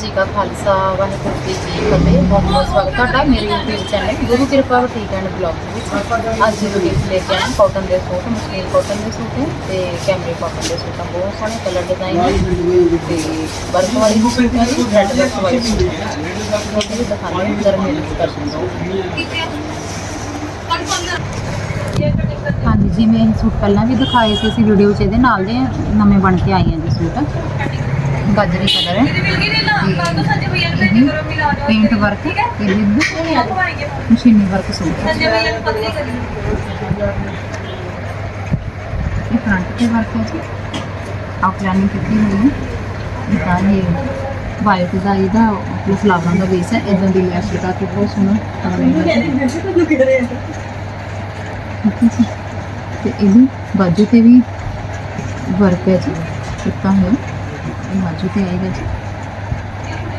ਜੀ ਕਾ ਖਾਲਸਾ ਵਾਹਿਗੁਰੂ ਜੀ ਕੀ ਫਤਿਹ ਬਹੁਤ ਬਹੁਤ ਸਵਾਗਤ। ਤੁਹਾਡਾ ਮੇਰੇ YouTube ਚੈਨਲ ਗੁਰੂ ਕਿਰਪਾ ਬੁਟੀਕ ਐਂਡ ਬਲੌਗ ਵਿੱਚ ਅੱਜ ਵੀਡੀਓ ਲੈ ਕੇ ਆਏ ਕਾਟਨ ਦੇ ਸੂਟ ਮਸ਼ਲੀਨ ਕਾਟਨ ਦੇ ਸੂਟ ਹੈ ਤੇ ਕੈਮਰੇ ਕਾਟਨ ਦੇ ਸੂਟ ਬਹੁਤ ਸੋਹਣੇ ਕਲਰ ਡਿਜ਼ਾਈਨ ਹੈ ਤੇ ਵਰਕ ਵਾਲੇ ਸੂਟ ਹੈ ਰੈਡ ਵਰਕ ਵਾਲੇ ਸੂਟ ਹੈ ਵੀ ਦਿਖਾਣੇ ਅੰਦਰ ਮੇਰੇ ਕਰ ਹਾਂਜੀ ਜਿਵੇਂ ਇਹ ਸੂਟ ਪਹਿਲਾਂ ਵੀ ਦਿਖਾਏ ਸੀ ਅਸੀਂ ਵੀਡੀਓ 'ਚ ਇਹਦੇ ਨਾਲ ਦੇ ਨਵੇਂ ਬਣ ਕੇ ਆਏ ਆ ਜੀ ਸੂਟ। ਗਾਜਰੀ ਕਲਰ। ਹੈ। ਪੇਂਟ ਵਰਕ ਮਸ਼ੀਨੀ ਵਰਕ ਸੂਟ ਹੈ ਇਹ ਫਰੰਟ ਤੇ ਵਰਕ ਹੈ ਜੀ। ਆਊਟਲਾਈਨਿੰਗ ਕੀਤੀ ਹੋਈ ਹੈ। ਇਹਦਾ ਇਹ ਵਾਈਟ ਦਾ ਇਹਦਾ ਪਲਸ ਲਾਵਾਂ ਦਾ ਬੇਸ ਹੈ। ਇਦਾਂ ਦੀ ਲੈਸ ਲਗਾ ਕੇ ਬਹੁਤ ਸੋਹਣਾ ਤੇ ਇਹਦੀ ਬਾਜੂ ਤੇ ਵੀ ਵਰਕ ਹੈ ਜੀ। ਕੀਤਾ ਹੋਇਆ। ਬਾਜੂ ਤੇ ਆਏਗਾ ਜੀ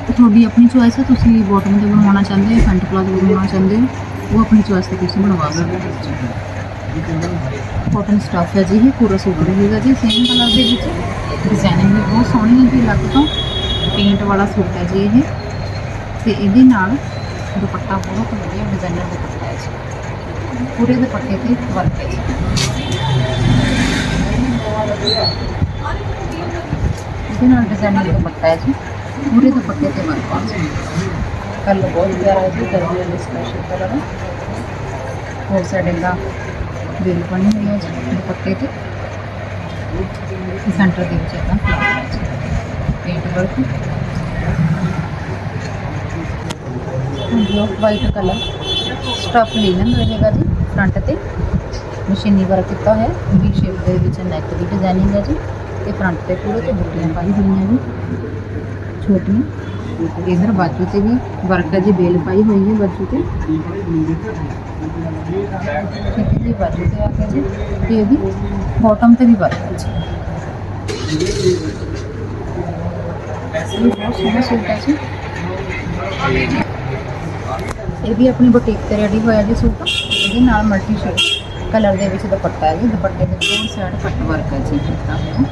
ਤੇ ਤੁਹਾਡੀ ਆਪਣੀ ਚੋਇਸ ਹੈ, ਤੁਸੀਂ ਬਾਟਮ ਤੇ ਬਣਵਾਉਣਾ ਚਾਹੁੰਦੇ ਹੋ ਫਰੰਟ ਪਲਾਜ਼ੋ ਬਣਵਾਉਣਾ ਚਾਹੁੰਦੇ ਹੋ? ਉਹ ਆਪਣੀ ਚੋਇਸ ਤੇ ਤੁਸੀਂ ਬਣਵਾ ਸਕਦੇ ਹੋ। ਕਾਟਨ ਸਟਫ ਹੈ ਜੀ, ਇਹ ਪੂਰਾ ਸੂਟ ਰਹੇਗਾ ਜੀ ਸੇਮ ਕਲਰ ਦੇ ਵਿੱਚ। ਡਿਜ਼ਾਈਨਿੰਗ ਵੀ ਬਹੁਤ ਸੋਹਣੀ ਹੈ ਜੀ ਲੱਗ ਤੋਂ। ਪੇਂਟ ਵਾਲਾ ਸੂਟ ਹੈ ਜੀ ਇਹ। ਤੇ ਇਹਦੇ ਨਾਲ ਦੁਪੱਟਾ ਬਹੁਤ ਵਧੀਆ ਡਿਜ਼ਾਈਨਰ ਦੁਪੱਟਾ ਹੈ ਜੀ। ਪੂਰੇ ਦੁਪੱਟੇ ਤੇ ਵਰਕ ਹੈ ਜੀ। ਨਾਲ ਡਿਜ਼ਾਈਨਰ ਦੁਪੱਟਾ ਹੈ ਜੀ। ਪੂਰੇ ਦੁਪੱਟੇ ਤੇ ਵਰਕ ਹੈ। ਕਲਰ ਬਹੁਤ ਪਿਆਰਾ ਹੈ ਜੀ, ਗਰਮੀ ਵਾਲੀ ਸਪੈਸ਼ਲ ਕਲਰ ਹੈ। ਹੋਰ ਸਾਡੇ ਦਾ ਬਿਲ ਬਣੀ ਹੋਈ ਹੈ ਜੀ, ਦੁਪੱਟੇ ਤੇ। ਸੈਂਟਰ ਦੇ ਵਿੱਚ ਇਹਦਾ ਫਲਾਵਰ ਹੈ ਜੀ। Paint work block white colour stuff linen ਰਹੇਗਾ ਜੀ ਫਰੰਟ ਤੇ। ਮਸ਼ੀਨੀ ਵਰਕ ਕੀਤਾ ਹੋਇਆ ਵੀ ਸ਼ੇਪ ਦੇ ਵਿੱਚ ਨੈਕ ਦੀ ਡਿਜ਼ਾਈਨਿੰਗ ਹੈ ਜੀ। ਤੇ ਫਰੰਟ ਤੇ ਪੂਰੇ ਤੇ ਬੁੱਟੀਆਂ ਪਾਈ ਹੋਈਆਂ ਜੀ ਛੋਟੀਆਂ ਇਧਰ ਬਾਜੂ ਤੇ ਵੀ ਵਰਕ ਹੈ ਜੀ ਬੇਲ ਪਾਈ ਹੋਈ ਹੈ ਬਾਜੂ ਤੇ ਠੀਕ ਹੈ ਜੀ ਬਾਜੂ ਤੇ ਆ ਗਿਆ ਜੀ ਤੇ ਇਹਦੀ ਬਾਟਮ ਤੇ ਵੀ ਵਰਕ ਹੈ ਜੀ ਇਹ ਬਹੁਤ ਸੋਹਣਾ ਸੂਟ ਹੈ ਜੀ ਇਹ ਵੀ ਆਪਣੀ ਬੁਟੀਕ ਤੇ ਕਲਰ ਦੇ ਵਿੱਚ ਦੁਪੱਟਾ ਹੈ ਜੀ, ਦੁਪੱਟੇ ਦੇ ਦੋਨੋਂ ਸਾਈਡ ਕੱਟ ਵਰਕ ਹੈ ਜੀ ਕੀਤਾ ਹੋਇਆ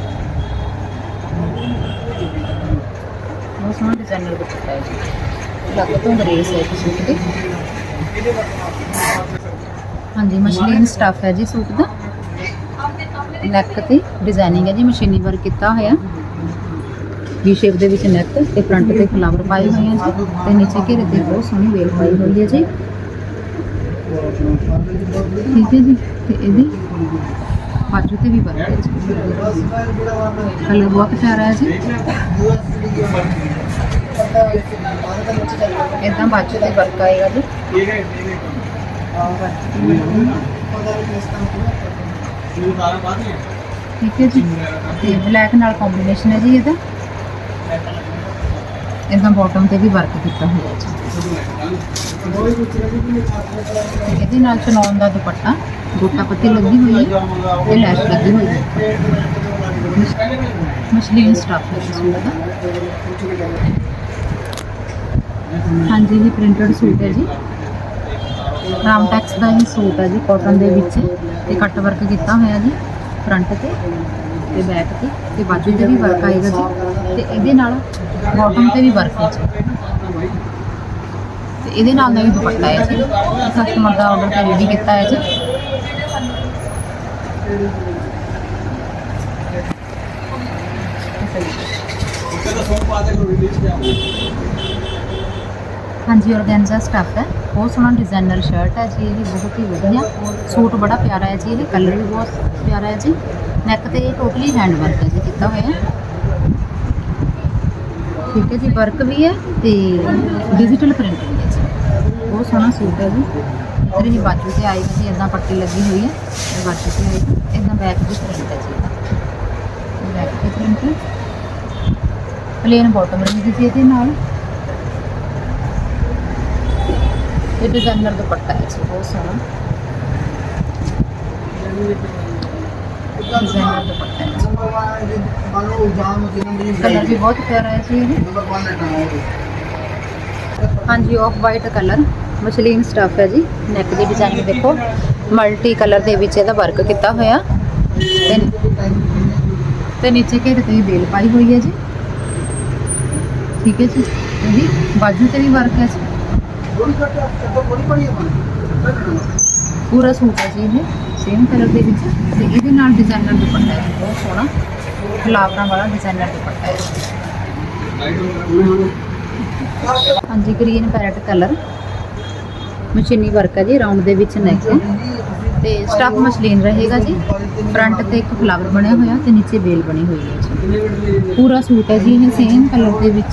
ਬਹੁਤ ਸੋਹਣਾ ਡਿਜ਼ਾਈਨਰ ਦੁਪੱਟਾ ਹੈ ਜੀ। ਲੱਗ ਤੋਂ ਗਰੇਸ ਹੈ ਇਸ ਸੂਟ ਦੀ। ਹਾਂਜੀ ਮਸ਼ਲੀਨ ਸਟਫ ਹੈ ਜੀ ਸੂਟ ਦਾ। ਨੈਕ ਤੇ ਡਿਜ਼ਾਈਨਿੰਗ ਹੈ ਜੀ ਮਸ਼ੀਨੀ ਵਰਕ ਕੀਤਾ ਹੋਇਆ। ਵੀ ਸ਼ੇਪ ਦੇ ਵਿੱਚ ਨੈਕ ਤੇ ਫਰੰਟ ਤੇ ਫਲਾਵਰ ਪਾਏ ਹੋਏ ਆ ਜੀ। ਤੇ ਨੀਚੇ ਘੇਰੇ ਤੇ ਬਹੁਤ ਸੋਹਣੀ ਵੇਲ ਪਾਈ ਹੋਈ ਹੈ ਜੀ। ਠੀਕ ਹੈ ਜੀ ਤੇ ਇਹਦੀ ਬਾਜੂ ਤੇ ਵੀ ਵਰਕ ਹੈ ਜੀ ਕਲਰ ਬਹੁਤ ਪਿਆਰਾ ਹੈ ਜੀ। ਇਦਾਂ ਬਾਜੂ ਤੇ ਵਰਕ ਆਏਗਾ ਜੀ। ਠੀਕ ਹੈ ਜੀ। ਤੇ ਬਲੈਕ ਨਾਲ ਕੰਬੀਨੇਸ਼ਨ ਹੈ ਜੀ ਇਹਦਾ। ਇਦਾਂ ਬਾਟਮ ਤੇ ਵੀ ਵਰਕ ਕੀਤਾ ਹੋਇਆ ਜੀ। ਇਹਦੇ ਨਾਲ ਚਨੌਨ ਦਾ ਦੁਪੱਟਾ, ਗੋਟਾ ਪੱਤੀ ਲੱਗੀ ਹੋਈ ਹੈ ਤੇ ਲੈਸ਼ ਲੱਗੀ ਹੋਈ ਹੈ। ਮਸ਼ਲੀਨ ਸਟਾਫ ਹੈ ਸੂਟ ਦਾ ਹਾਂਜੀ, ਇਹ ਪ੍ਰਿੰਟਡ ਸੂਟ ਹੈ ਜੀ। ਰਾਮਟੈਕਸ ਦਾ ਇਹ ਸੂਟ ਹੈ ਜੀ ਕਾਟਨ ਦੇ ਵਿੱਚ। ਤੇ ਕੱਟ ਵਰਕ ਕੀਤਾ ਹੋਇਆ ਜੀ ਫਰੰਟ ਤੇ ਤੇ ਬੈਕ ਤੇ। ਤੇ ਬਾਜੂ ਤੇ ਵੀ ਵਰਕ ਆਏਗਾ ਜੀ। ਤੇ ਇਹਦੇ ਨਾਲ ਬਾਟਮ ਤੇ ਵੀ ਵਰਕ ਹੈ ਜੀ। ਤੇ ਇਹਦੇ ਨਾਲ ਦਾ ਵੀ ਦੁਪੱਟਾ ਹੈ ਜੀ ਕਸਟਮਰ ਦਾ ਆਰਡਰ ਤੇ ਰੈਡੀ ਕੀਤਾ ਹੈ ਜੀ ਹਾਂਜੀ ਔਰਗੈਂਜ਼ਾ ਸਟਫ ਹੈ। ਬਹੁਤ ਸੋਹਣਾ ਡਿਜ਼ਾਈਨਰ ਸ਼ਰਟ ਹੈ ਜੀ ਇਹ ਬਹੁਤ ਹੀ ਵਧੀਆ। ਸੂਟ ਬੜਾ ਪਿਆਰਾ ਹੈ ਜੀ ਇਹ ਕਲਰ ਵੀ ਬਹੁਤ ਪਿਆਰਾ ਹੈ ਜੀ। ਨੈਕ ਤੇ ਟੋਟਲੀ ਹੈਂਡ ਵਰਕ ਹੈ ਜੀ, ਕੀਤਾ ਹੋਇਆ ਠੀਕ ਹੈ ਜੀ ਵਰਕ ਵੀ ਹੈ ਤੇ ਡਿਜੀਟਲ ਪ੍ਰਿੰਟ ਵੀ ਹੈ। ਬਹੁਤ ਸੋਹਣਾ ਸੂਟ ਹੈ ਜੀ। ਇਧਰ ਹੀ ਬਾਜੂ ਤੇ ਆਏਗੀ ਜੀ ਇਦਾਂ ਪੱਟੀ ਲੱਗੀ ਹੋਈ ਹੈ। ਇਹ ਬਾਜੂ ਤੇ ਆਏਗੀ ਇਦਾਂ ਬੈਕ ਦੀ ਪ੍ਰਿੰਟ ਹੈ ਜੀ। ਇਹਦਾ ਬੈਕ ਦੀ ਪ੍ਰਿੰਟ ਹੈ। ਪਲੇਨ ਬਾਟਮ ਰਹੇਗੀ ਜੀ ਇਹਦੇ ਨਾਲ। ਇਹ ਡਿਜ਼ਾਈਨਰ ਦੁਪੱਟਾ ਹੈ ਜੀ, ਬਹੁਤ ਸੋਹਣਾ। ਡਿਜ਼ਾਈਨਰ ਦੁਪੱਟਾ ਹੈ ਜੀ। ਕਲਰ ਵੀ ਬਹੁਤ ਪਿਆਰਾ ਹੈ ਜੀ ਇਹ। ਹਾਂਜੀ off white colour muslin stuff ਹੈ ਜੀ। ਨੈਕ ਦੀ ਡਿਜ਼ਾਈਨ ਦੇਖੋ। ਮਲਟੀ ਕਲਰ ਦੇ ਵਿੱਚ ਇਹਦਾ ਵਰਕ ਕੀਤਾ ਹੋਇਆ। ਤੇ ਤੇ ਨੀਚੇ ਘੇਰੇ ਤੇ ਵੀ ਬੇਲ ਪਾਈ ਹੋਈ ਹੈ ਜੀ। ਠੀਕ ਹੈ ਜੀ। ਇਹਦੀ ਬਾਜੂ ਤੇ ਵੀ ਵਰਕ ਹੈ ਜੀ। ਪੂਰਾ ਸੂਟ ਹੈ ਜੀ ਇਹ। ਸੇਮ ਕਲਰ ਦੇ ਵਿੱਚ। ਤੇ ਇਹਦੇ ਨਾਲ ਡਿਜ਼ਾਈਨਰ ਦੁਪੱਟਾ ਹੈ ਜੀ, ਬਹੁਤ ਸੋਹਣਾ। ਫਲਾਵਰਾਂ ਵਾਲਾ ਡਿਜ਼ਾਈਨਰ ਦੁਪੱਟਾ ਹੈ ਹਾਂਜੀ ਗ੍ਰੀਨ ਪੈਰਟ ਕਲਰ ਮਸ਼ੀਨੀ ਵਰਕ ਹੈ ਜੀ ਰਾਉਂਡ ਦੇ ਵਿੱਚ ਨੈਕ ਹੈ। ਤੇ ਸਟਫ ਮਸਲੀਨ ਰਹੇਗਾ ਜੀ। ਫਰੰਟ ਤੇ ਇੱਕ ਫਲਾਵਰ ਬਣਿਆ ਹੋਇਆ ਤੇ ਨੀਚੇ ਬੇਲ ਬਣੀ ਹੋਈ ਹੈ ਜੀ। ਪੂਰਾ ਸੂਟ ਹੈ ਜੀ ਇਹ ਸੇਮ ਕਲਰ ਦੇ ਵਿੱਚ।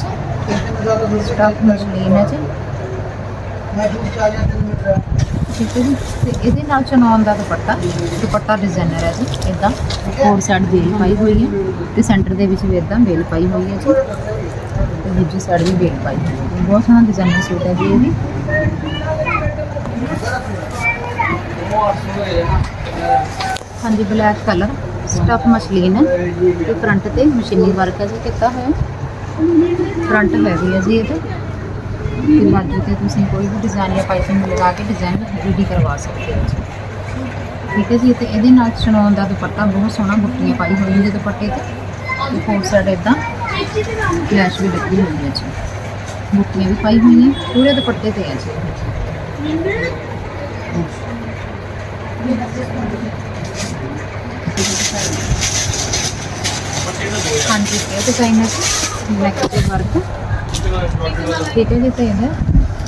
ਸਟਫ ਮਸਲੀਨ ਹੈ ਜੀ। ਠੀਕ ਹੈ ਜੀ। ਤੇ ਇਹਦੇ ਨਾਲ ਚਨੌਨ ਦਾ ਦੁਪੱਟਾ ਦੁਪੱਟਾ ਡਿਜ਼ਾਈਨਰ ਹੈ ਜੀ। ਇਦਾਂ ਫੋਰ ਸਾਈਡ ਬੇਲ ਪਾਈ ਹੋਈ ਹੈ ਤੇ ਸੈਂਟਰ ਦੇ ਵਿੱਚ ਵੀ ਇਦਾਂ ਬੇਲ ਪਾਈ ਹੋਈ ਹੈ ਜੀ। ਤੇ ਦੂਜੀ ਸਾਈਡ ਵੀ ਬੇਲ ਪਾਈ ਹੋਈ ਹੈ। ਬਹੁਤ ਸੋਹਣਾ ਡਿਜ਼ਾਈਨਰ ਸੂਟ ਹੈ ਜੀ ਇਹ ਵੀ। ਹਾਂਜੀ ਬਲੈਕ ਕਲਰ ਸਟਫ ਮਸਲੀਨ ਹੈ। ਤੇ ਫਰੰਟ ਤੇ ਮਸ਼ੀਨੀ ਵਰਕ ਹੈ ਜੀ, ਕੀਤਾ ਹੋਇਆ। ਫਰੰਟ ਹੈਵੀ ਹੈ ਜੀ ਇਹਦੇ ਤੇ। ਬਾਜੂ ਤੇ ਤੁਸੀਂ ਕੋਈ ਵੀ ਡਿਜ਼ਾਈਨ ਜਾਂ ਪਾਈਪਿੰਗ ਲਗਾ ਕੇ ਡਿਜ਼ਾਈਨ ਰੈਡੀ ਕਰਵਾ ਸਕਦੇ ਹੋ ਜੀ। ਠੀਕ ਹੈ ਜੀ, ਤੇ ਇਹਦੇ ਨਾਲ ਚਣਾਉਣ ਦਾ ਦੁਪੱਟਾ ਬਹੁਤ ਸੋਹਣਾ ਬੁੱਟੀਆਂ ਪਾਈ ਹੋਈਆਂ ਜੀ ਦੁਪੱਟੇ ਤੇ। ਤੇ ਫੋਰ ਸਾਈਡ ਇਦਾਂ ਫਲੈਸ਼ ਵੀ ਲੱਗੀ ਹੋਈ ਹੈ ਜੀ। ਬੁੱਟੀਆਂ ਵੀ ਪਾਈ ਹੋਈਆਂ, ਪੂਰੇ ਦੁਪੱਟੇ ਤੇ ਹੈ ਜੀ। ਹਾਂਜੀ, ਇਹ ਡਿਜ਼ਾਈਨਰ ਨੈਕ ਤੇ ਵਰਕ ਠੀਕ ਹੈ ਜੀ, ਤੇ ਇਹਦਾ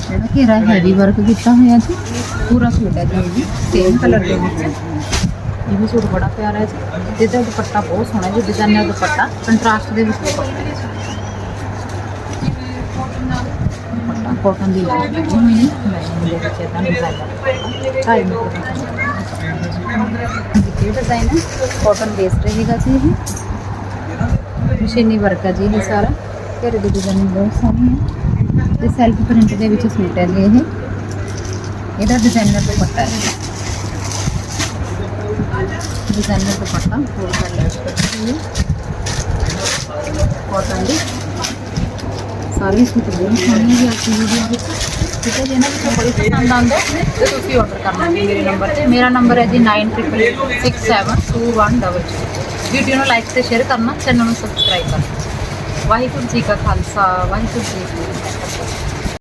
ਜਿਹੜਾ ਘੇਰਾ ਹੈਵੀ ਵਰਕ ਕੀਤਾ ਹੋਇਆ ਜੀ, ਪੂਰਾ ਸੂਟ ਹੈ ਜੀ ਸੇਮ ਕਲਰ ਦੇ ਵਿੱਚ। ਇਹ ਵੀ ਸੂਟ ਬੜਾ ਪਿਆਰਾ ਹੈ ਜੀ। ਤੇ ਦੁਪੱਟਾ ਬਹੁਤ ਸੋਹਣਾ ਜੀ ਡਿਜ਼ਾਈਨਰ ਦੁਪੱਟਾ। ਕੰਟਰਾਸਟ ਦੇ ਵਿੱਚ ਦੁਪੱਟਾ ਹੈ ਦੀ ਲਾਈਨ ਹੋਈ ਹੈ ਮੈਚਿੰਗ ਦੇ ਵਿੱਚ ਇਹਦਾ ਡਿਜ਼ਾਈਨਰ ਢਾਈ ਮੀਟਰ ਦਾ ਇਹ ਡਿਜ਼ਾਈਨ ਹੈ ਕਾਟਨ ਬੇਸਡ ਰਹੇਗਾ ਜੀ ਇਹ ਮਸ਼ੀਨੀ ਵਰਕ ਹੈ ਜੀ ਇਹ ਸਾਰਾ ਘਰੇ ਦੀ ਡਿਜ਼ਾਈਨ ਬਹੁਤ ਸੋਹਣੀ ਹੈ ਤੇ ਸੈਲਫ ਪ੍ਰਿੰਟ ਦੇ ਵਿੱਚ ਸੂਟ ਹੈ ਜੀ ਇਹ ਇਹਦਾ ਡਿਜ਼ਾਈਨਰ ਦੁਪੱਟਾ ਹੈ ਡਿਜ਼ਾਈਨਰ ਦੁਪੱਟਾ ਫੁੱਲ ਕਲਰ ਹੈ ਕਾਟਨ ਦੀ ਸਾਰੇ ਸੂਟ ਬਹੁਤ ਸੋਹਣੇ ਜੀ ਅੱਜ ਦੀ ਵੀਡੀਓ ਵਿੱਚ ਠੀਕ ਹੈ ਜੀ ਇਹਨਾਂ ਵਿੱਚ ਬੜੀ ਪਸੰਦ ਆਉਂਦੇ ਤੇ ਤੁਸੀਂ ਆਰਡਰ ਕਰਨਾ ਜੀ ਮੇਰੇ ਨੰਬਰ ਤੇ ਮੇਰਾ ਨੰਬਰ ਹੈ ਜੀ 9866721122 ਵੀਡੀਓ ਨੂੰ ਲਾਈਕ ਤੇ ਸ਼ੇਅਰ ਕਰਨਾ ਚੈਨਲ ਨੂੰ ਸਬਸਕ੍ਰਾਈਬ ਕਰਨਾ ਵਾਹਿਗੁਰੂ ਜੀ ਕਾ ਖਾਲਸਾ ਵਾਹਿਗੁਰੂ ਜੀ ਕੀ ਫਤਿਹ